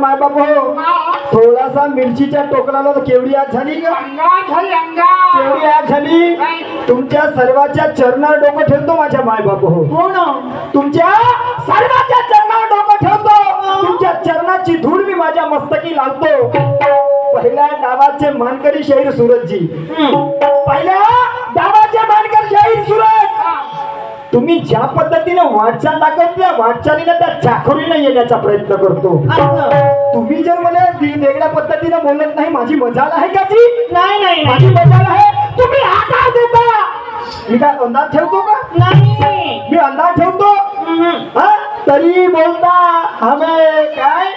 माझ्या मायबाप हो. थोडासा मिरचीच्या टोकलाला केवढी आग झाली केवढी आग झाली? तुमच्या सर्वाच्या चरणावर डोकं ठेवतो माझ्या मायबाप हो. कोण तुमच्या सर्वाच्या चरणावर डोकं ठेवतो. तुमच्या चरणाची धूळ मी माझ्या मस्तकी लावतो. पहिल्या डावाचे मानकरी शहीर सूरजजी. पहिल्या डावाचे मानकर शहीर सूरज तुम्ही ज्या पद्धतीने वाटचाल दाखवत त्या वाटचालीने त्या चाखरीने येण्याचा प्रयत्न करतो. तुम्ही जर मला वेगळ्या पद्धतीने बोलत नाही माझी मजाल आहे का जी? नाही नाही माझी मजाल आहे. तुम्ही आकार देता. मी काय अंदाज ठेवतो का? नाही. मी अंदाज ठेवतो? हा? तरी बोलता हमे काय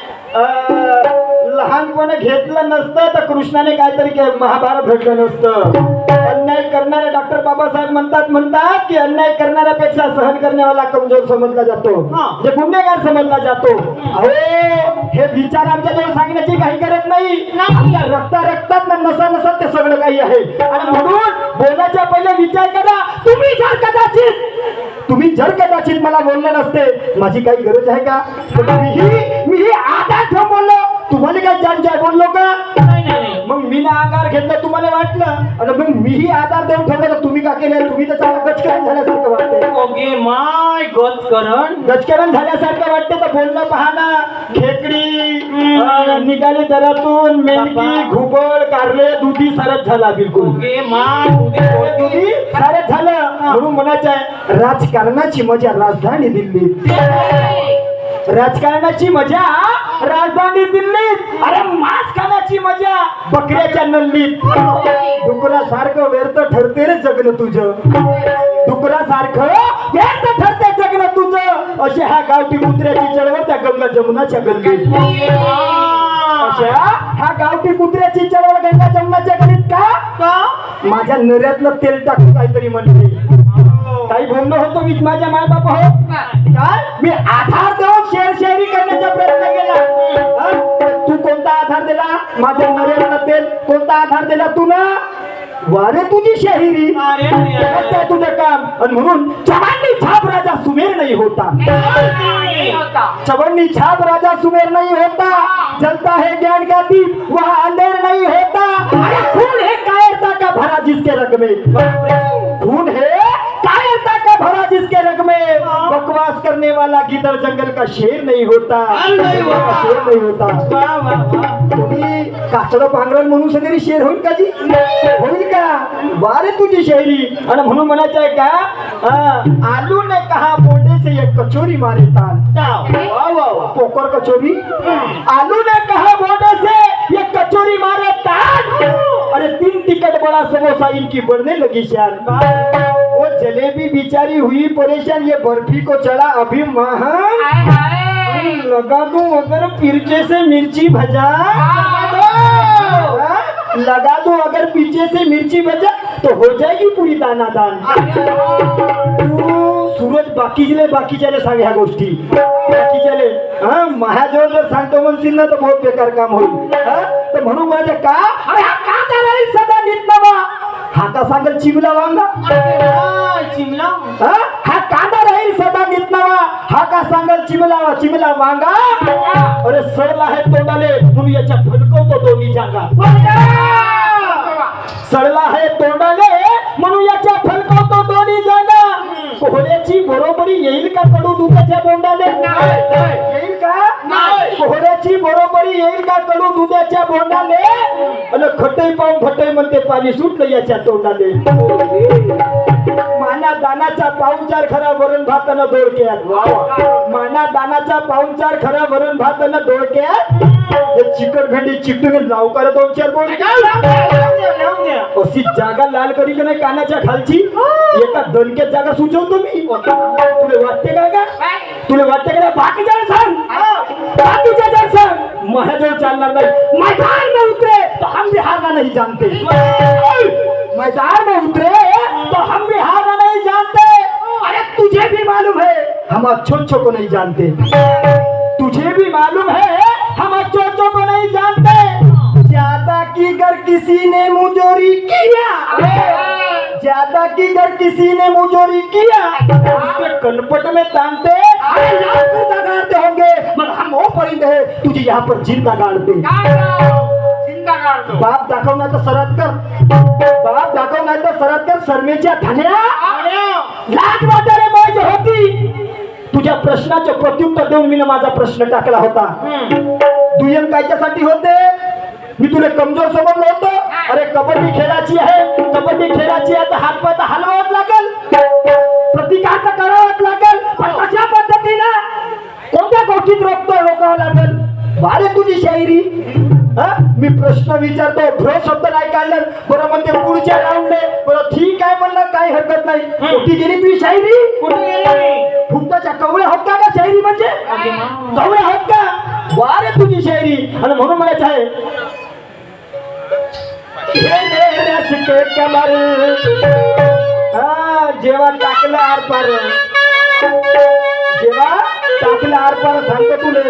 लहानपण घेतलं नसतं तर कृष्णाने काहीतरी महाभारत घडलं नसतं. अन्याय करणारे डॉक्टर बाबासाहेब म्हणतात म्हणतात की अन्याय करणाऱ्यापेक्षा सहन करण्यावाला कमजोर समजला जातो. हा. जे गुन्हेगार समजला जातो. अहो हे विचार आमच्या जवळ सांगण्याची काही गरज नाही. आमच्या रक्ता रक्तात ना नसा नसात ते सगळं काही आहे. आणि म्हणून बोलायच्या पहिले विचार करा. तुम्ही जर कदाचित तुम्ही जर कदाचित मला बोलले नसते माझी काही गरज आहे का? मीही मीही ठेवून बोललो. तुम्हाला काय जाण जाय बोललो का? मग मी ना आधार घेतला तुम्हाला वाटलं? आणि मग मीही आधार देऊन ठेवलं तर तुम्ही का केले? तुम्ही तर चांगलं गचकरण झाल्यासारखं वाटतंय. ओगे माय गचकरण. गचकरण झाल्यासारखं वाटतं तर बोलणं पाहना खेकडी निघाली दरातून बाबा. घुबड कारले दुधी सरच झाला बिलकुल. माय दुधी सारच झालं. म्हणून म्हणायचं आहे राजकारणाची मजा राजधानी दिल्लीत. राजकारणाची मजा राजधानी दिल्लीत. अरे मांस खाण्याची मजा बकऱ्याच्या नल्लीत. डुकरासारखं व्यर्थ ठरते रे जगणं तुझं. डुकरासारखं व्यर्थ ठरते जगणं तुझं. अशा ह्या गावठी कुत्र्याची चळवळ त्या गंगा जमुनाच्या माय अशा ह्या गावठी कुत्र्याची चळवळ गंगा जमुनाच्या गल्लीत का? का? माझ्या नऱ्यातलं तेल टाकून काहीतरी म्हणते. काही बोलणं होतो मी माझ्या माय बाप हो मी आधार देऊन शेअर शेअरी करण्याचा प्रयत्न केला? तू कोणता आधार दिला? माझ्या नऱ्यातलं तेल. कोणता आधार दिला तू ना वारे तुझी शहिरी. तुझं काम. आणि म्हणून चव्हाणनी छाप राजा सुमेर नाही होता. चवन्नी छाप राजा सुमेर नहीं होता. जलता है ज्ञान का दीप वह अंधेर नहीं होता. अरे खून है कायरता का भरा जिसके रग में? खून है भरा जिसके रग में। बकवास करने वाला गिदड़ जंगल का शेर नहीं होता। शेर नहीं होता। तुम्ही कातड पांघरण म्हणून सगळी शेर होईल का जी? होईल का? वारे तुझी शेरी आणि म्हणून म्हणायचं आहे का? आलू ने कहा बोंडे से एक कचोरी मारे ताल. पोकर कचोरी? आलू ने कहा बोंडे से ये कचोरी मारे ताल. अरे तीन टिकट बड़ा समोसा इनकी बढ़ने लगी शान जलेबी बिचारी हुई परेशान ये बर्फी को चढ़ा अभी महंग लगा दूं अगर पिरचे से मिर्ची भजा। हाँ? लगा दूं। अगर पीछे से मिर्ची भजा तो हो जाएगी पूरी दाना दान तू सूरज बाकीचे बाकीच्याले सांग ह्या गोष्टी। बाकीच्याले हा माझ्याजवळ जर सांगतो म्हणशील ना तर बहुत बेकार काम होईल। हा? तर म्हणून माझ्या का? हा सदा नीट नवा? हा का सांगेल चिमला वांगा? चिमला? हा? हा कांदा राहील सदा नीट नवा हा का सांगेल चिमला चिमला वांगा? अरे सडला आहे तोंडाले. म्हणून याच्या फलकवतो दोन्ही जागा. सडला आहे तोंडाले. म्हणून याच्या फलकवतो दोन्ही जागा. कोहऱ्याची बरोबरी येईल का कडू दुधाच्या बोंडाले? येईल का? नाही. कोहऱ्याची बरोबरी येईल का कडू दुधाच्या बोंडाले? आणि खटई पाहून फटई म्हणते पाणी सुटलं याच्या तोंडाले. दानाचा पाहुणचार खरा वरण भातानं दोडक्यात माना दानाचा पाहुणचार खरा वरण भातानं दोडक्यात हे चिकट भेंडी चिकटून लावू करा दोन चार बोल अशी जागा लाल करी का नाही कानाच्या खालची? एका दणक्यात जागा सुचवतो मी. तुला वाटते का का तुला वाटते का बाकीच्या सांग. बाकीच्या जण सांग. माझ्याजवळ चालणार नाही. मैदान में उतरे. तो भी हारना नहीं जानते. मैदान में उतरे. हम अच्छों को नहीं जानते। तुझे भी मालूम है हम अच्छों को नहीं जानते। ज़्यादा की गर किसी ने मुजोरी किया। ज़्यादा की गर किसी ने मुजोरी किया। उसके कनपट में तानते लगाते होंगे। मगर हम वो परिंदे है तुझे यहाँ पर ज़िंदा गाड़ दे। चिंता काढतो बाप दाखवणार तर सरात कर। बाप दाखवणार तर सरात कर शर्मेच्या ठाण्या लाज वाटारे मौज होती। तुझ्या प्रश्नाचे प्रत्युत्तर देऊन मी माझा प्रश्न टाकला होता. दुय्यम कायच्यासाठी होते? मी तुला कमजोर समजलं होतं. अरे कबड्डी खेळाची आहे. कबड्डी खेळाची आहे तर हात पाय तर हलवावंच लागल. प्रतिकार तर करावाच लागल. पण कशा पद्धतीनं? कोणत्या गोष्टीत रोखतो रोकावं लागल? वारे तुझी शायरी. हा? मी प्रश्न विचारतो. भ्र शब्द नाही काढलं. बरं म्हणते पुढच्या राऊंडले बरं ठीक आहे म्हणलं काही हरकत नाही. कुठे गेली तुझी शायरी? कुठे गेली? तुमच्या कवळे होत का शहरी शायरी म्हणजे? कवळे होत का वारे तुझी शायरी आणि म्हणून म्हणायचं आहे हा जेव्हा टाकलं आर पार जेव्हा टाकलं आर पार सांगतो तुले.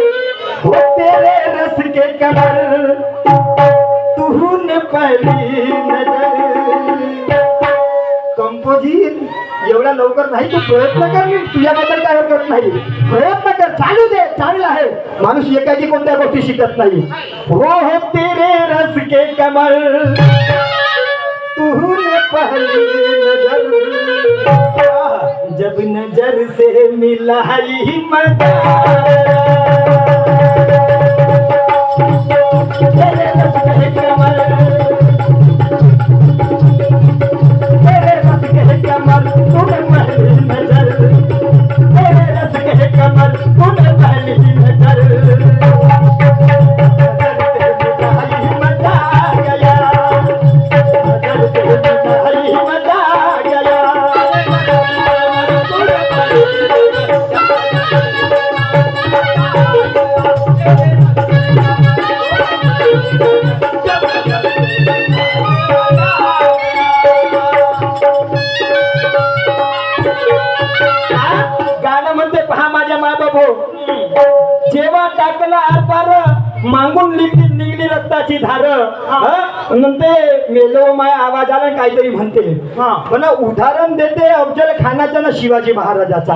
होते रे रस के कमर तूने पहिली नजर कंपोजिट एवढ्या लवकर नाही तू प्रयत्न कर मी तुझ्याबद्दल काय करत नाही. प्रयत्न कर चालू दे चांगला आहे. माणूस एकाची कोणत्या गोष्टी शिकत नाही. हो हो तेरे रस के कमर तूने पहली नजर. जब नजर से मिलाई ही आरपार मागून निघली निघली रक्ताची धार. हं? म्हणते मेलो माय आवाज आला आणि काहीतरी म्हणते. हा. पण उदाहरण देते अफजल खानाच्या ना शिवाजी महाराजाचा.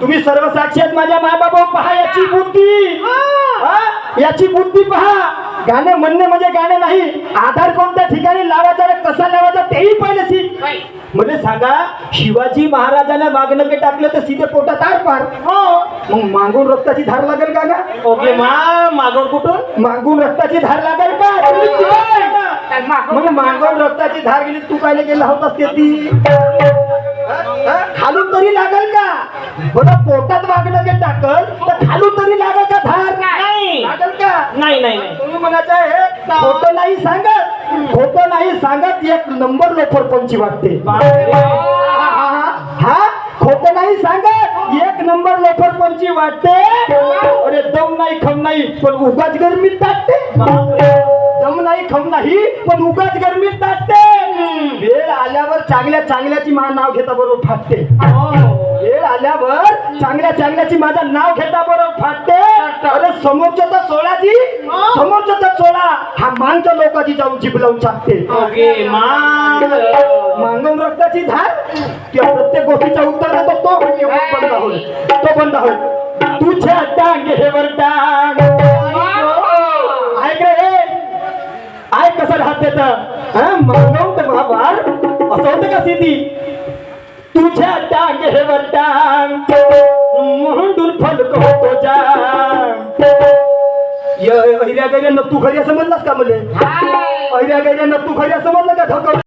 तुम्ही सर्व साक्षी आहेत माझ्या माय बाबा पहा याची बुद्धी. हा? याची बुद्धी पहा. गाणं म्हणणे म्हणजे गाणं नाही. आधार कोणत्या ठिकाणी लावायचा कसा लावायचा तेही पहिले शिक म्हणजे सांगा शिवाजी महाराजांना वागणं टाकलं तर सीधे पोटात आर पार हो. मग मागून रक्ताची धार लागेल का ओके मा मागून कुठून? मागून रक्ताची धार लागेल का. मग मागून रक्ताची धार गेली तू काय गेला होतास ते ती? खालून तरी लागेल का? बरं पोटात वागणं ते टाकल तर खालून तरी लागेल का धार नाही. लागेल का? नाही नाही तुम्ही म्हणायचं खोटं नाही सांगत. खोटं नाही सांगत एक नंबर लोफर पंची वाटते? हा? खोटं नाही सांगत एक नंबर लोफर पंची वाटते? अरे दम नाही खम नाही पण उगाच गरमीत टाकते. दम नाही खम नाही पण उगाच गरमीत टाकते वेळ आल्यावर चांगल्या चांगल्याची मा नाव घेता बरोबर फाटते. वेळ आल्यावर चांगल्या चांगल्याची माझं नाव घेता बरोबर फाटते. अरे समोरच्या तर सोळाची समोरच्या तर सोळा. हा मानच्या लोकांची जाऊन जीभ लावून टाकते मागून रक्ताची धार किंवा प्रत्येक गोष्टीचा उत्तर देतो तो बंद होईल. तो बंद होईल. तुझ्या टांगेवर टांग ऐक रे ऐक कसं राहत देत? मागवून तर बाबार असं होतं का सिद्धी? तुझ्या टांग. म्हणून फलक होतो जा हिऱ्या गैऱ्या तू घरी समजलास का मले? अहिल्या गैऱ्या तू घरी समजलं का? धकवलं